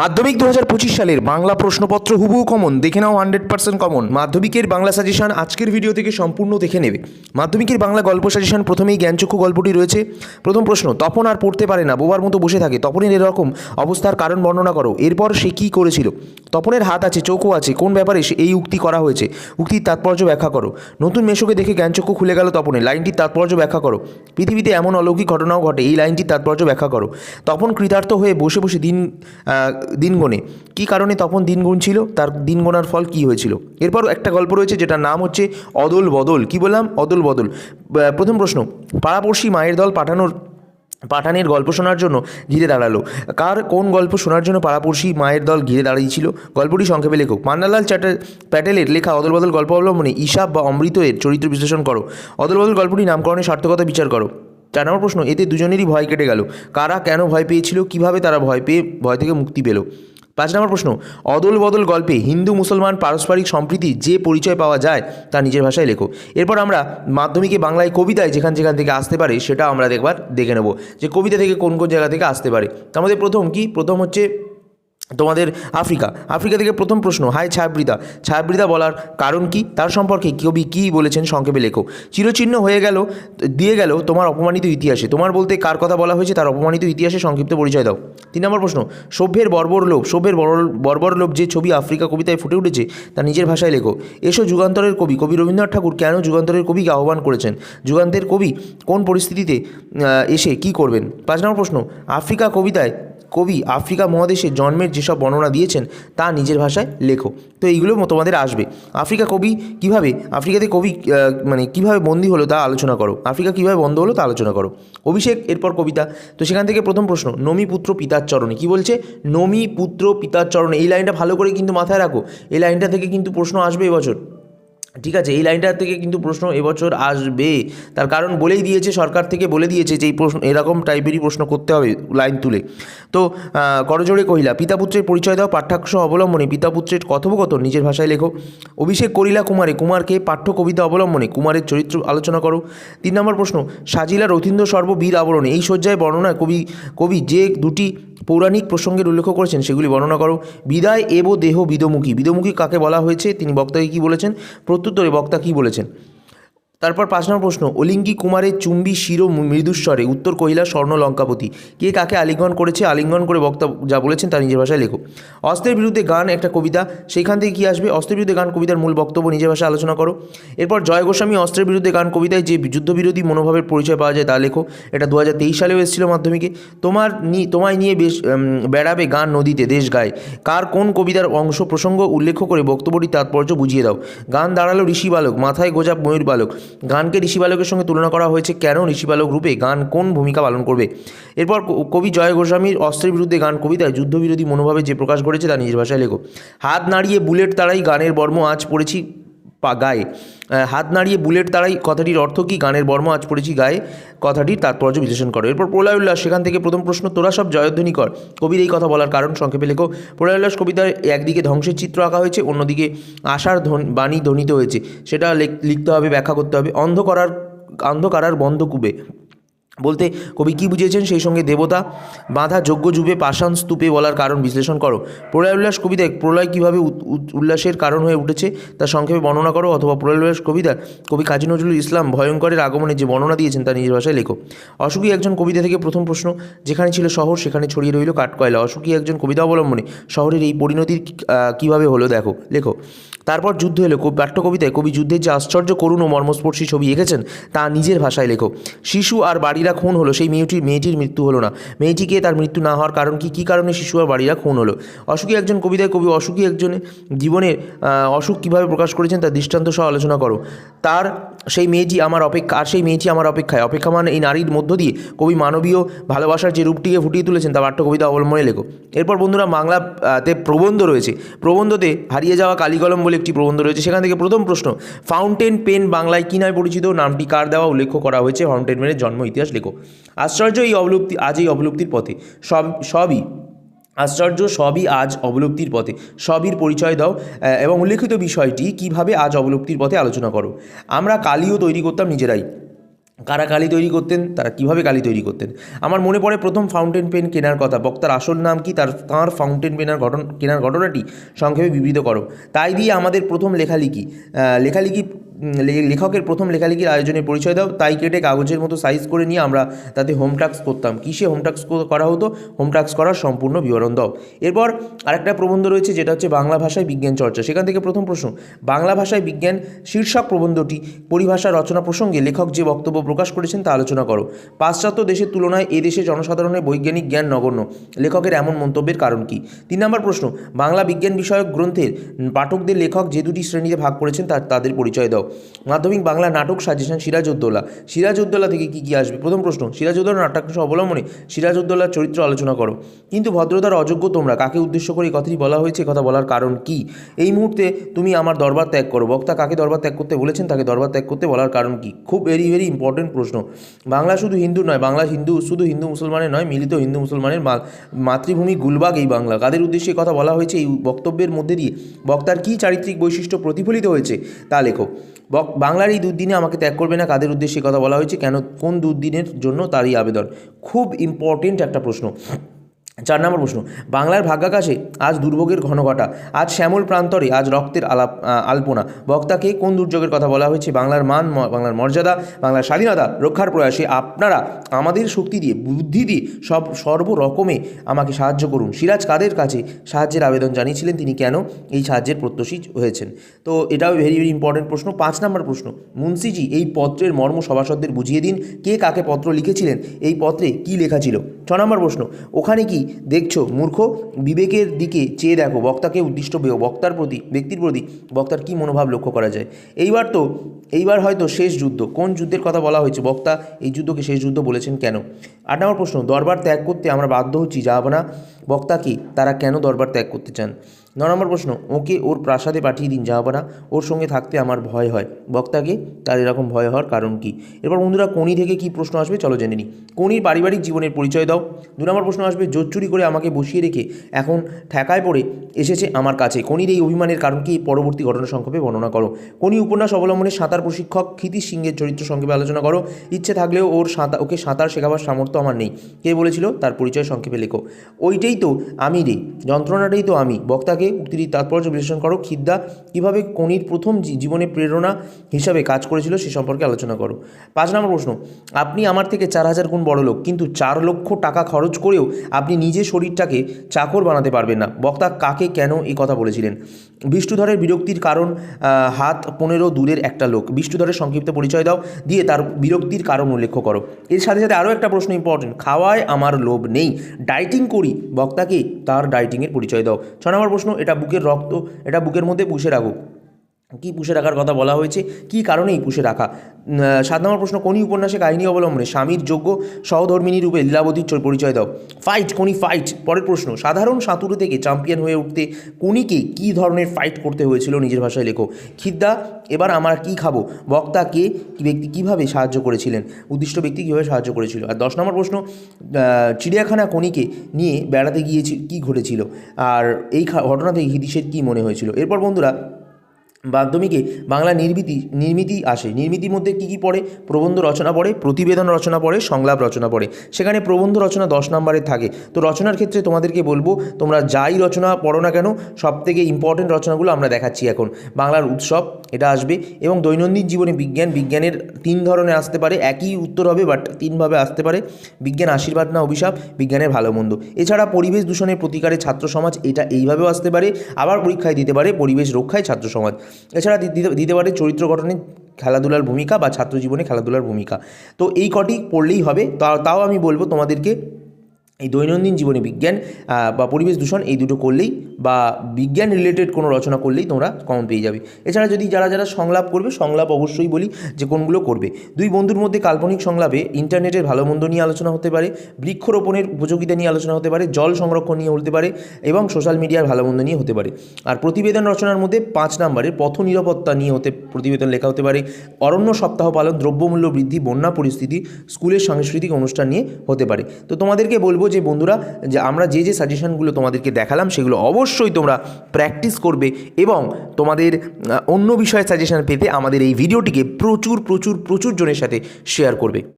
মাধ্যমিক দু হাজার পঁচিশ সালের বাংলা প্রশ্নপত্র হুবহু কমন দেখে নাও হান্ড্রেড পার্সেন্ট কমন মাধ্যমিকের বাংলা সাজেশন আজকের ভিডিও থেকে সম্পূর্ণ দেখে নেবে। মাধ্যমিকের বাংলা গল্প সাজেশন প্রথমেই জ্ঞানচক্ষু গল্পটি রয়েছে। প্রথম প্রশ্ন, তপন আর পড়তে পারে না, বোবার মতো বসে থাকে। তপনের এরকম অবস্থার কারণ বর্ণনা করো। এরপর সে কী করেছিল? তপনের হাত আছে, চোখও আছে। কোন ব্যাপারে সে এই উক্তি করা হয়েছে? উক্তির তাৎপর্য ব্যাখ্যা করো। নতুন মেশোকে দেখে জ্ঞানচক্ষু খুলে গেল তপনের। লাইনটির তাৎপর্য ব্যাখ্যা করো। পৃথিবীতে এমন অলৌকিক ঘটনাও ঘটে, এই লাইনটির তাৎপর্য ব্যাখ্যা করো। তপন কৃতার্থ হয়ে বসে বসে দিন দিন গোনে। কী কারণে তপন দিন গুনছিল? তার দিন গোনার ফল কী হয়েছিল? এরপর একটা গল্প রয়েছে যেটার নাম হচ্ছে অদল বদল। কি বললাম? অদল বদল। প্রথম প্রশ্ন, পাড়াপড়শি মায়ের দল পাঠানোর, পাঠানের গল্প শোনার জন্য ঘিরে দাঁড়াল। কার কোন গল্প শোনার জন্য পাড়াপড়শি মায়ের দল ঘিরে দাঁড়িয়েছিল? গল্পটি সংক্ষেপে লেখক, মান্নালাল চ্যাটার, প্যাটেলের লেখা অদলবদল গল্প অবলম্বনে ঈশাব বা অমৃত এর চরিত্র বিশ্লেষণ করো। অদলবদল গল্পটি নামকরণের সার্থকতা বিচার করো। চার নম্বর প্রশ্ন, এতে দুজনেরই ভয় কেটে গেল। কারা কেন ভয় পেয়েছিল? কীভাবে তারা ভয় পেয়ে, ভয় থেকে মুক্তি পেল? পাঁচ নম্বর প্রশ্ন, অদল বদল গল্পে হিন্দু, মুসলমান, পারস্পরিক সম্প্রীতি যে পরিচয় পাওয়া যায়, তা নিজের ভাষায় লেখো। এরপর আমরা মাধ্যমিকে বাংলায় কবিতায় যেখান যেখান থেকে আসতে পারে, সেটা আমরা দেখবার দেখে নেব। যে কবিতা থেকে কোন কোন জায়গা থেকে আসতে পারে। তার মধ্যে প্রথম কি? প্রথম হচ্ছে তোমাদের আফ্রিকা। আফ্রিকা থেকে প্রথম প্রশ্ন হাই ছায়াবৃদা ছায়াবৃদা বলার কারণ কি? তার সম্পর্কে কবি কী বলেছেন সংক্ষেপে লেখো। চিরচিহ্ন হয়ে গেল, দিয়ে গেল তোমার অপমানিত ইতিহাসে। তোমার বলতে কার কথা বলা হয়েছে তার অপমানিত ইতিহাসে সংক্ষিপ্ত পরিচয় দাও। তিন নম্বর প্রশ্ন, সভ্যের বর্বর লোভ, সভ্যের বর্বর লোভ যে ছবি আফ্রিকা কবিতায় ফুটে উঠেছে, তা নিজের ভাষায় লেখো। এসো যুগান্তরের কবি কবি রবীন্দ্রনাথ ঠাকুর কেন যুগান্তরের কবিকে আহ্বান করেছেন? যুগান্তের কবি কোন পরিস্থিতিতে এসে কি করবেন? পাঁচ নম্বর প্রশ্ন, আফ্রিকা কবিতায় কবি আফ্রিকা মহাদেশে জন্মের যেসব বর্ণনা দিয়েছেন, তা নিজের ভাষায় লেখো। তো এইগুলো তোমাদের আসবে। আফ্রিকা কবি কীভাবে, আফ্রিকাতে কবি মানে কীভাবে বন্দী হলো তা আলোচনা করো। আফ্রিকা কীভাবে বন্ধ হলো তা আলোচনা করো। অভিষেক, এরপর কবিতা। তো সেখান থেকে প্রথম প্রশ্ন, নমি পুত্র পিতার চরণে। কি বলছে? নমি পুত্র পিতার চরণে। এই লাইনটা ভালো করে কিন্তু মাথায় রাখো। এই লাইনটা থেকে কিন্তু প্রশ্ন আসবে এবছর। ঠিক আছে, এই লাইনটা থেকে কিন্তু প্রশ্ন এবছর আসবে। তার কারণ বলেই দিয়েছে, সরকার থেকে বলে দিয়েছে যে এই প্রশ্ন, এরকম টাইপেরই প্রশ্ন করতে হবে লাইন তুলে। তো করজোড়ে কহিলা, পিতাপুত্রের পরিচয় দাও পাঠ্যাংশ অবলম্বনে, পিতাপুত্রের কথোপকথন, নিজের ভাষায় লেখো। অভিষেক করিলা কুমারে, কুমারকে পাঠ্য কবিতা অবলম্বনে, কুমারের চরিত্র আলোচনা করো। তিন নম্বর প্রশ্ন, সাজিলা রথীন্দ্র সর্ব বীর আবরণে, এই শয্যায় বর্ণনায় কবি কবি যে দুটি পৌরাণিক প্রসঙ্গের উল্লেখ করেছেন, সেগুলি বর্ণনা করো। বিদায় এব দেহ বিদমুখী। বিদমুখী কাকে বলা হয়েছে? তিনি বক্তাকে কী বলেছেন? প্রত্যুত্তরে বক্তা কী বলেছেন? তারপর পাঁচ নম্বর প্রশ্ন, অলিঙ্গি কুমারের চুম্বি, শির মৃদুস্বরে, উত্তর কহিলা স্বর্ণ লঙ্কাপতি কে কাকে আলিঙ্গন করেছে? আলিঙ্গন করে বক্তা যা বলেছেন তা নিজের ভাষায় লেখো। অস্ত্রের বিরুদ্ধে গান একটা কবিতা সেইখান থেকে কী আসবে? অস্ত্রের বিরুদ্ধে গান কবিতার মূল বক্তব্য নিজের ভাষায় আলোচনা করো। এরপর জয় গোস্বামী, অস্ত্রের বিরুদ্ধে গান কবিতায় যে যুদ্ধবিরোধী মনোভাবের পরিচয় পাওয়া যায় তা লেখো। এটা দু হাজার তেইশ সালেও এসেছিল মাধ্যমিকে। তোমার নি, তোমায় নিয়ে বেশ বেড়াবে গান নদীতে, দেশ গায়। কার কোন কবিতার অংশ প্রসঙ্গ উল্লেখ করে বক্তব্যটি তাৎপর্য বুঝিয়ে দাও। গান দাঁড়াল ঋষি বালক, মাথায় গোজা ময়ূর বালক। গানকে ঋষি বালকের সঙ্গে তুলনা করা হয়েছে কেন? ঋষি বালক রূপে গান কোন ভূমিকা পালন করবে? এরপর কবি জয় গোস্বামীর অস্ত্রের বিরুদ্ধে গান কবিতায় যুদ্ধবিরোধী মনোভাবে যে প্রকাশ করেছে তা নিজের ভাষায় লেখো। হাত নাড়িয়ে বুলেট তারাই গানের বর্ম আজ পড়েছি। পা গায়ে হাত নাড়িয়ে বুলেট তারাই কথাটির অর্থ কী? গানের বর্ম আজ পড়েছি গায়ে। কথাটির তাৎপর্য বিশ্লেষণ করো। এরপর প্রলয় উল্লাস সেখান থেকে প্রথম প্রশ্ন, তোরা সব জয়ধ্বনি কর কবির এই কথা বলার কারণ সংক্ষেপে লেখো। প্রলয় উল্লাস কবিতায় একদিকে ধ্বংসের চিত্র আঁকা হয়েছে, অন্যদিকে আশার বাণী ধ্বনিত হয়েছে। সেটা লেখ- লিখতে হবে, ব্যাখ্যা করতে হবে। অন্ধ করার অন্ধকারার বন্ধ কুবে বলতে কবি কী বুঝিয়েছেন? সেই সঙ্গে দেবতা, বাঁধা যোগ্য যুবে পাষাণ স্তূপে বলার কারণ বিশ্লেষণ করো। প্রলয় উল্লাস কবিতায় প্রলয় কীভাবে উল্লাসের কারণ হয়ে উঠেছে তা সংক্ষেপে বর্ণনা করো, অথবা প্রলয় উল্লাস কবিতা, কবি কাজী নজরুল ইসলাম ভয়ঙ্করের আগমনে যে বর্ণনা দিয়েছেন তা নিজের ভাষায় লেখো। অসুখী একজন কবিতা থেকে প্রথম প্রশ্ন, যেখানে ছিল শহর, সেখানে ছড়িয়ে রইল কাঠকয়লা। অসুখী একজন কবিতা অবলম্বনে শহরের এই পরিণতির কীভাবে হলো দেখো, লেখো। তারপর যুদ্ধ এলো। কবি পাঠ্য কবিতায় কবি যুদ্ধের যে আশ্চর্য করুণ ও মর্মস্পর্শী ছবি এঁকেছেন, তা নিজের ভাষায় লেখো। শিশু আর বাড়িরা খুন হলো, সেই মেয়েটির মেয়েটির মৃত্যু হলো না। মেয়েটিকে তার মৃত্যু না হওয়ার কারণ কি? কী কারণে শিশু আর বাড়িরা খুন হলো? অসুখী একজন কবিতায় কবি অসুখী একজনের জীবনের অসুখ কীভাবে প্রকাশ করেছেন তার দৃষ্টান্ত সহ আলোচনা করো। তার সেই মেয়েটি আমার অপেক্ষা আর সেই মেয়েটি আমার অপেক্ষায়। অপেক্ষামান এই নারীর মধ্য দিয়ে কবি মানবীয় ভালোবাসার যে রূপটিকে ফুটিয়ে তুলেছেন, তা পাঠ্য কবিতা অবলম্বনে লেখো। এরপর বন্ধুরা, বাংলাতে প্রবন্ধ রয়েছে। প্রবন্ধতে হারিয়ে যাওয়া কালিকলম বলে একটি প্রবন্ধ রয়েছে। সেখান থেকে প্রথম প্রশ্ন ফাউন্টেন পেন বাংলায় কী নামে পরিচিত? নামটি কার দেওয়া? উল্লেখ করা হয়েছে। ফাউন্টেন পেনের জন্ম, ইতিহাস লেখো। আশ্চর্য এই অবলুপ্তি, আজ এই অবলুপ্তির পথে। সব, সবই, আশ্চর্য সবই আজ অবলুপ্তির পথে। সবই পরিচয় দাও এবং উল্লেখিত বিষয়টি কীভাবে আজ অবলুপ্তির পথে আলোচনা করো। আমরা কালিও তৈরি করতাম নিজেরাই। কারা কালি তৈরি করতেন, তারা কীভাবে কালি তৈরি করতেন। আমার মনে পড়ে প্রথম ফাউন্টেন পেন কেনার কথা। বক্তার আসল নাম কি? তার, তাঁর ফাউন্টেন পেনার ঘটন কেনার ঘটনাটি সংক্ষেপে বিবৃত করো। তাই দিয়ে আমাদের প্রথম লেখালিখি। লেখালিখি লেখকের প্রথম লেখালেখির আয়োজনের পরিচয় দাও, তাই কেটে কাগজের মতো সাইজ করে নিয়ে আমরা তাতে হোম টাস্ক করতাম। কিসে হোম টাস্ক করা হতো? হোম টাস্ক করার সম্পূর্ণ বিবরণ দাও। এরপর আরেকটা প্রবন্ধ রয়েছে, যেটা হচ্ছে বাংলা ভাষায় বিজ্ঞান চর্চা। সেখান থেকে প্রথম প্রশ্ন, বাংলা ভাষায় বিজ্ঞান শীর্ষক প্রবন্ধটি পরিভাষা রচনা প্রসঙ্গে লেখক যে বক্তব্য প্রকাশ করেছেন তা আলোচনা করো। পাশ্চাত্য দেশের তুলনায় এ দেশে জনসাধারণের বৈজ্ঞানিক জ্ঞান নগণ্য। লেখকের এমন মন্তব্যের কারণ কি? তিন নম্বর প্রশ্ন, বাংলা বিজ্ঞান বিষয়ক গ্রন্থের পাঠকদের লেখক যে দুটি শ্রেণীতে ভাগ করেছেন তার, তাদের পরিচয় দাও। মাধ্যমিক বাংলা নাটক সাজেশন সিরাজউদ্দৌলা। সিরাজউদ্দৌলা থেকে কি কি আসবে? প্রথম প্রশ্ন, সিরাজউদ্দৌলা নাট্যাংশ অবলম্বনে সিরাজউদ্দৌলার চরিত্র আলোচনা করো। কিন্তু ভদ্রতার অযোগ্য তোমরা, কাকে উদ্দেশ্য করে এই কথাটি বলা হয়েছে কথা বলার কারণ কি? এই মুহূর্তে তুমি আমার দরবার ত্যাগ করো। বক্তা কাকে দরবার ত্যাগ করতে বলেছেন, তাকে দরবার ত্যাগ করতে বলার কারণ কি? খুব ভেরি ভেরি ইম্পর্টেন্ট প্রশ্ন। বাংলা শুধু হিন্দু নয়, বাংলা হিন্দু শুধু হিন্দু মুসলমানের নয়, মিলিত হিন্দু মুসলমানের মাতৃভূমি গুলবাগ এই বাংলা। কাদের উদ্দেশ্যে কথা বলা হয়েছে? এই বক্তব্যের মধ্যে দিয়ে বক্তার কী চারিত্রিক বৈশিষ্ট্য প্রতিফলিত হয়েছে তা লেখো। বাংলার এই দুদিনে আমাকে ত্যাগ করবে না, কাদের উদ্দেশ্যে কথা বলা হয়েছে, কেন, কোন দুদিনের জন্য তারই আবেদন? খুব ইম্পর্টেন্ট একটা প্রশ্ন। চার নম্বর প্রশ্ন, বাংলার ভাগ্যাকাশে আজ দুর্ভোগের ঘনঘটা আজ শ্যামল প্রান্তরে আজ রক্তের আলাপ আলপনা। বক্তাকে কোন দুর্যোগের কথা বলা হয়েছে? বাংলার মান বাংলার মর্যাদা, বাংলার স্বাধীনতা রক্ষার প্রয়াসে আপনারা আমাদের শক্তি দিয়ে, বুদ্ধি দিয়ে সব সর্বরকমে আমাকে সাহায্য করুন। সিরাজ কাদের কাছে সাহায্যের আবেদন জানিয়েছিলেন? তিনি কেন এই সাহায্যের প্রত্যাশী হয়েছেন? তো এটাও ভেরি ভেরি ইম্পর্টেন্ট প্রশ্ন। পাঁচ নম্বর প্রশ্ন, মুন্সিজি এই পত্রের মর্ম সভাসদদের বুঝিয়ে দিন। কে কাকে পত্র লিখেছিলেন? এই পত্রে কি লেখা ছিল? ছ নম্বর প্রশ্ন, ওখানে কি দেখছ? মূর্খ, বিবেকের দিকে চেয়ে দেখো, বক্তাকে উদ্দিষ্ট বক্তার প্রতি, ব্যক্তির প্রতি বক্তার কি মনোভাব লক্ষ্য করা যায়? এইবার তো, এইবার হয়তো শেষ যুদ্ধ। কোন যুদ্ধের কথা বলা হয়েছে? বক্তা এই যুদ্ধকে শেষ যুদ্ধ বলেছেন কেন? আট নম্বর প্রশ্ন, দরবার ত্যাগ করতে আমরা বাধ্য হচ্ছি, যাব না বক্তাকে তারা কেন দরবার ত্যাগ করতে চান? ন নম্বর প্রশ্ন, ওকে ওর প্রাসাদে পাঠিয়ে দিন যাহাবানা ওর সঙ্গে থাকতে আমার ভয় হয়। বক্তাকে তার এরকম ভয় হওয়ার কারণ কি? এরপর বন্ধুরা কোনি থেকে কি প্রশ্ন আসবে? চলো জেনে নিই কোনির পারিবারিক জীবনের পরিচয় দাও। দু নম্বর প্রশ্ন আসবে, জোর চুরি করে আমাকে বসিয়ে রেখে এখন ঠেকায় পড়ে এসেছে আমার কাছে। কোনির এই অভিমানের কারণ কি? পরবর্তী ঘটনা সংক্ষেপে বর্ণনা করো। কোনি উপন্যাস অবলম্বনে সাঁতার প্রশিক্ষক ক্ষিতিশ সিংহের চরিত্র সংক্ষেপে আলোচনা করো। ইচ্ছে থাকলেও ওর সাঁতার ওকে সাঁতার শেখাবার সামর্থ্য আমার নেই। কে বলেছিল? তার পরিচয় সংক্ষেপে লেখো। ওইটাই তো আমি রে, যন্ত্রণাটাই তো আমি। বক্তাকে উক্তিটির তাৎপর্য বিশ্লেষণ করো। খিদ্দা কীভাবে কোনির প্রথম জীবনে প্রেরণা হিসাবে কাজ করেছিল সে সম্পর্কে আলোচনা করো। পাঁচ নম্বর প্রশ্ন, আপনি আমার থেকে চার হাজার গুণ বড় লোক, কিন্তু চার লক্ষ টাকা খরচ করেও আপনি নিজে শরীরটাকে চাকর বানাতে পারবেন না। বক্তা কাকে কেন এই কথা বলেছিলেন? বিষ্ণুধরের বিরক্তির কারণ হাত পনেরো দূরের একটা লোক। বিষ্ণুধরের সংক্ষিপ্ত পরিচয় দাও, দিয়ে তার বিরক্তির কারণ উল্লেখ করো। এর সাথে সাথে আরও একটা প্রশ্ন ইম্পর্টেন্ট খাওয়ায় আমার লোভ নেই ডাইটিং করি বক্তাকে তার ডাইটিংয়ের পরিচয় দাও। ছ নম্বর প্রশ্ন, এটা বুকের রক্ত, এটা বুকের মধ্যে পুষে রাখো কী পুষে রাখার কথা বলা হয়েছে? কী কারণে এই পুষে রাখা? সাত নম্বর প্রশ্ন, কোনি উপন্যাসে কাহিনী অবলম্বনে স্বামীর যোগ্য সহধর্মিনী রূপে লীলাবতীর পরিচয় দাও? ফাইট কোনি ফাইট পরের প্রশ্ন, সাধারণ সাঁতুরে থেকে চ্যাম্পিয়ন হয়ে উঠতে কোনিকে কী ধরনের ফাইট করতে হয়েছিল নিজের ভাষায় লেখো? খিদ্দা, এবার আমরা কি খাব? বক্তা কে ব্যক্তি কীভাবে সাহায্য করেছিলেন? উদ্দিষ্ট ব্যক্তি কীভাবে সাহায্য করেছিল? আর দশ নম্বর প্রশ্ন চিড়িয়াখানা কোনিকে নিয়ে বেড়াতে গিয়েছি, কী ঘটেছিল? আর এই ঘটনা থেকে হিদিসের কী মনে হয়েছিল? এরপর বন্ধুরা মাধ্যমিকে বাংলা নির্মিতি নির্মিতি আসে। নির্মিতির মধ্যে কী কী পড়ে? প্রবন্ধ রচনা পড়ে, প্রতিবেদন রচনা পড়ে, সংলাপ রচনা পড়ে। সেখানে প্রবন্ধ রচনা দশ নম্বরের থাকে। তো রচনার ক্ষেত্রে তোমাদেরকে বলব, তোমরা যাই রচনা পড়ো না কেন সব থেকে ইম্পর্টেন্ট রচনাগুলো আমরা দেখাচ্ছি এখন। বাংলার উৎসব, এটা আসবে। এবং দৈনন্দিন জীবনে বিজ্ঞান, বিজ্ঞানের তিন ধরনের আসতে পারে। একই উত্তর হবে বাট তিনভাবে আসতে পারে। বিজ্ঞান আশীর্বাদ না অভিশাপ, বিজ্ঞানের ভালো মন্দ। এছাড়া পরিবেশ দূষণের প্রতিকারে ছাত্র সমাজ এটা এইভাবেও আসতে পারে। আবার পরীক্ষায় দিতে পারে, পরিবেশ রক্ষায় ছাত্র সমাজ। এছাড়া দিতে- পারে চরিত্র গঠনে খেলাধুলার ভূমিকা বা ছাত্র জীবনে খেলাধুলার ভূমিকা। তো এই কটি পড়লেই হবে। তাও আমি বলব তোমাদেরকে এই দৈনন্দিন জীবনে বিজ্ঞান বা পরিবেশ দূষণ এই দুটো করলেই বা বিজ্ঞান রিলেটেড কোনো রচনা করলেই তোমরা কমন পেয়ে যাবে। এছাড়া যদি যারা যারা সংলাপ করবে, সংলাপ অবশ্যই বলি যে কোনগুলো করবে। দুই বন্ধুর মধ্যে কাল্পনিক সংলাপে ইন্টারনেটের ভালো মন্দ নিয়ে আলোচনা হতে পারে, বৃক্ষরোপণের উপযোগিতা নিয়ে আলোচনা হতে পারে, জল সংরক্ষণ নিয়ে হতে পারে, এবং সোশ্যাল মিডিয়ার ভালো মন্দ নিয়ে হতে পারে। আর প্রতিবেদন রচনার মধ্যে পাঁচ নম্বরের পথ নিরাপত্তা নিয়ে হতে, প্রতিবেদন লেখা হতে পারে। অরণ্য সপ্তাহ পালন, দ্রব্যমূল্য বৃদ্ধি, বন্যা পরিস্থিতি, স্কুলের সাংস্কৃতিক অনুষ্ঠান নিয়ে হতে পারে। তো তোমাদেরকে বলব যে বন্ধুরা, যে আমরা যে যে সাজেশনগুলো তোমাদেরকে দেখালাম, সেগুলো অবশ্যই তোমরা প্র্যাকটিস করবে এবং তোমাদের অন্য বিষয়ে সাজেশন পেতে আমাদের এই ভিডিওটিকে প্রচুর প্রচুর প্রচুর জনের সাথে শেয়ার করবে।